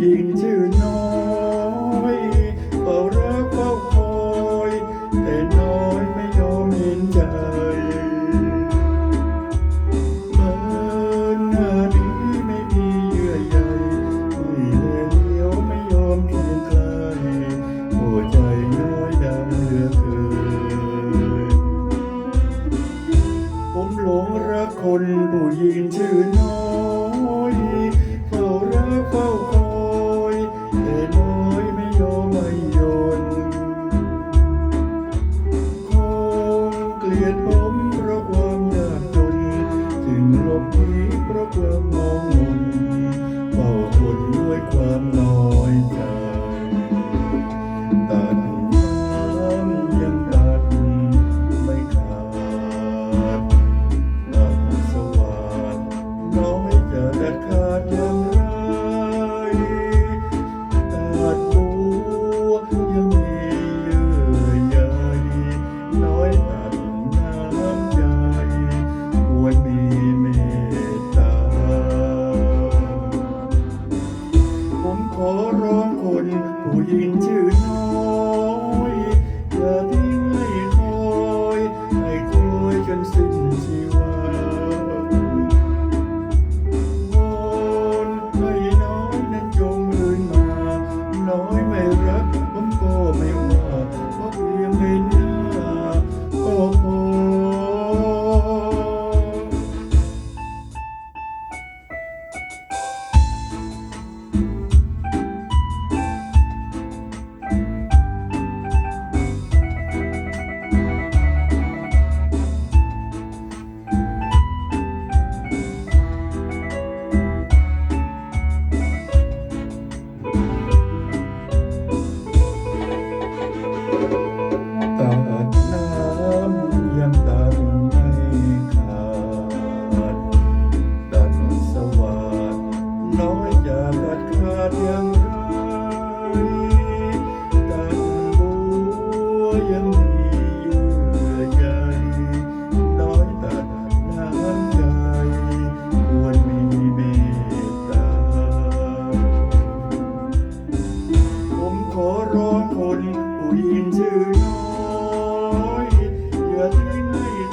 หญิงชื่อน้อยเฝ้ารักเฝ้าคอยแต่น้อยไม่ยอมเห็นใจเหมือนหน้านี้ไม่มีเยื่อใยไม่แลเลี้ยวไม่ยอมเคียงใกล้หัวใจน้อยดำเหลือเกินผมหลงรักคนผู้หญิงชื่อน้อย ความมองมนเฝ้าทนด้วยความน้อยใจ ร้องคนผู้หญิงชื่อน้อยอย่าทิ้งให้คอยให้คอยจนสิ้นชีวา อยเย่าทิ้งให้